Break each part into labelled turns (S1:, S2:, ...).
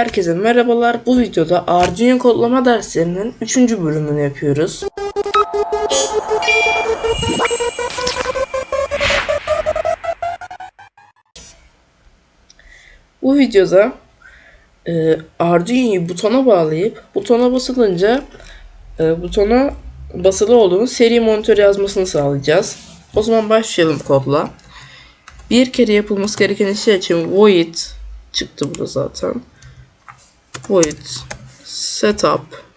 S1: herkese merhabalar. Bu videoda Arduino kodlama derslerinin 3. bölümünü yapıyoruz. Bu videoda e, Arduino'yu butona bağlayıp butona basılınca e, butona basılı olduğunu seri monitör yazmasını sağlayacağız. O zaman başlayalım kodla. Bir kere yapılması gereken şey için void çıktı burada zaten. Void setup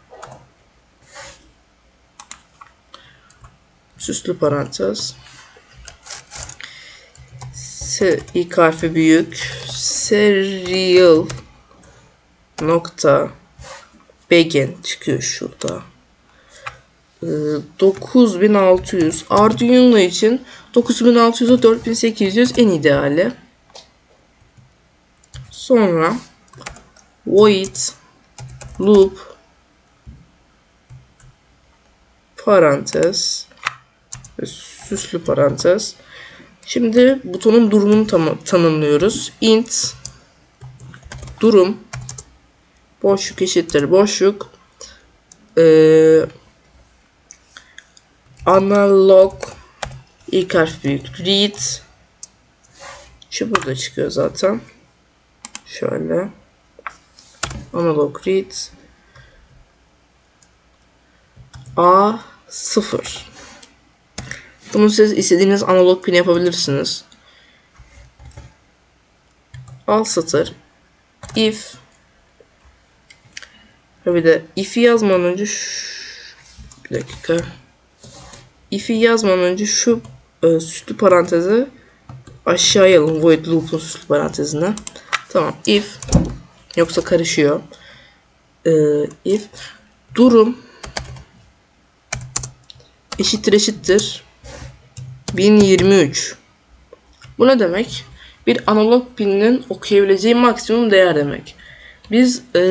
S1: süslü parantez. Se, ilk harfi büyük. Serial. Nokta. Begin. Çıkıyor şurada. Ee, 9600 Arduino için 9600'e 4800 en ideali. Sonra void loop parantez ve süslü parantez. Şimdi butonun durumunu tam tanımlıyoruz. int durum boşluk eşittir boşluk ee, analog ilk harf büyük read şu burada çıkıyor zaten şöyle analog read. A 0 bunu siz istediğiniz analog pin yapabilirsiniz. Al satır. İf. Ve bir de if'i yazmadan önce bir dakika. İf'i yazmadan önce şu e, süslü parantezi aşağıya alın. Void loop'un süslü parantezine. Tamam if yoksa karışıyor. E, if durum eşittir eşittir 1023. Bu ne demek? Bir analog pinin okuyabileceği maksimum değer demek. Biz e,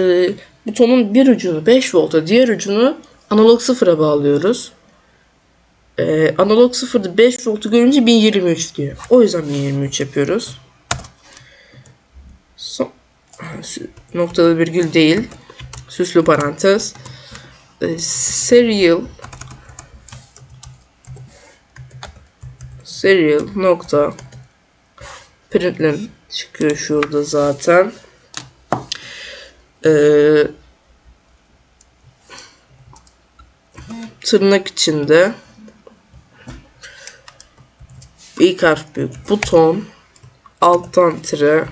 S1: butonun bir ucunu 5 volta diğer ucunu analog sıfıra bağlıyoruz. Ee, analog 0'da 5 voltu görünce 1023 diyor. O yüzden 1023 yapıyoruz. Noktalı virgül değil. Süslü parantez. Ee, serial serial nokta println çıkıyor şurada zaten. Ee, tırnak içinde ilk harf büyük buton alttan tire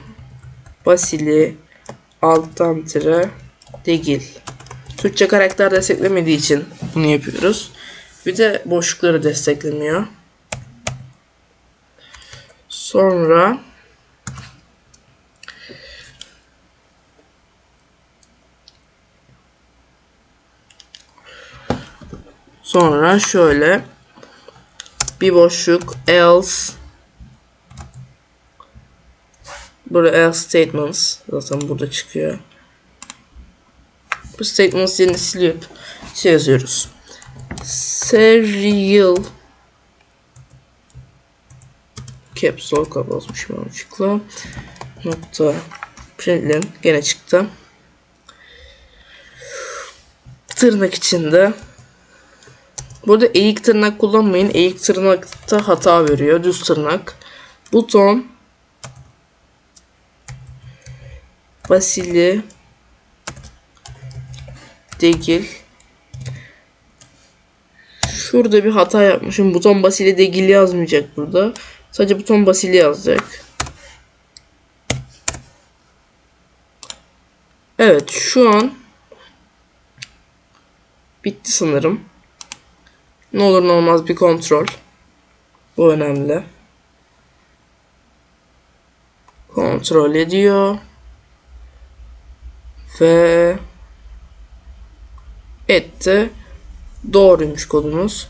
S1: basili alttan tire degil Türkçe karakter desteklemediği için bunu yapıyoruz. Bir de boşlukları desteklemiyor. Sonra Sonra şöyle bir boşluk else burada else statements zaten burada çıkıyor. Bu statements yerini silip şey yazıyoruz. Serial caps lock basmışım yanlışlıkla. Nokta println gene çıktı. Tırnak içinde Burada eğik tırnak kullanmayın. Eğik tırnakta hata veriyor. Düz tırnak. Buton. Basili. Degil. Şurada bir hata yapmışım. Buton basili degil yazmayacak burada. Sadece buton basili yazacak. Evet şu an bitti sanırım. Ne olur ne olmaz bir kontrol. Bu önemli. Kontrol ediyor. Ve etti. Doğruymuş kodumuz.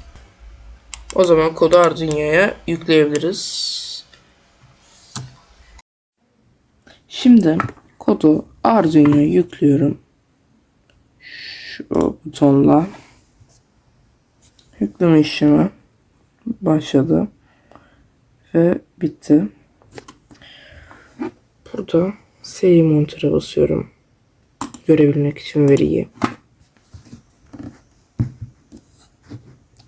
S1: O zaman kodu Arduino'ya yükleyebiliriz. Şimdi kodu Arduino'ya yüklüyorum. Şu butonla yükleme işlemi başladı ve bitti. Burada seri monitör'e basıyorum. Görebilmek için veriyi.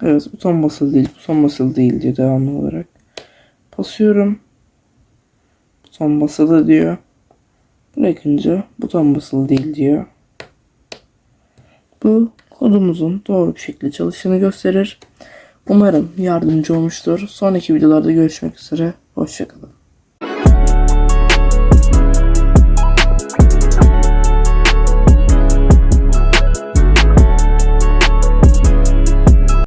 S1: Evet buton basılı değil, buton basılı değil diyor devamlı olarak. Basıyorum. Buton basılı diyor. Bırakınca buton basılı değil diyor. Bu kodumuzun doğru bir şekilde çalıştığını gösterir. Umarım yardımcı olmuştur. Sonraki videolarda görüşmek üzere. Hoşçakalın.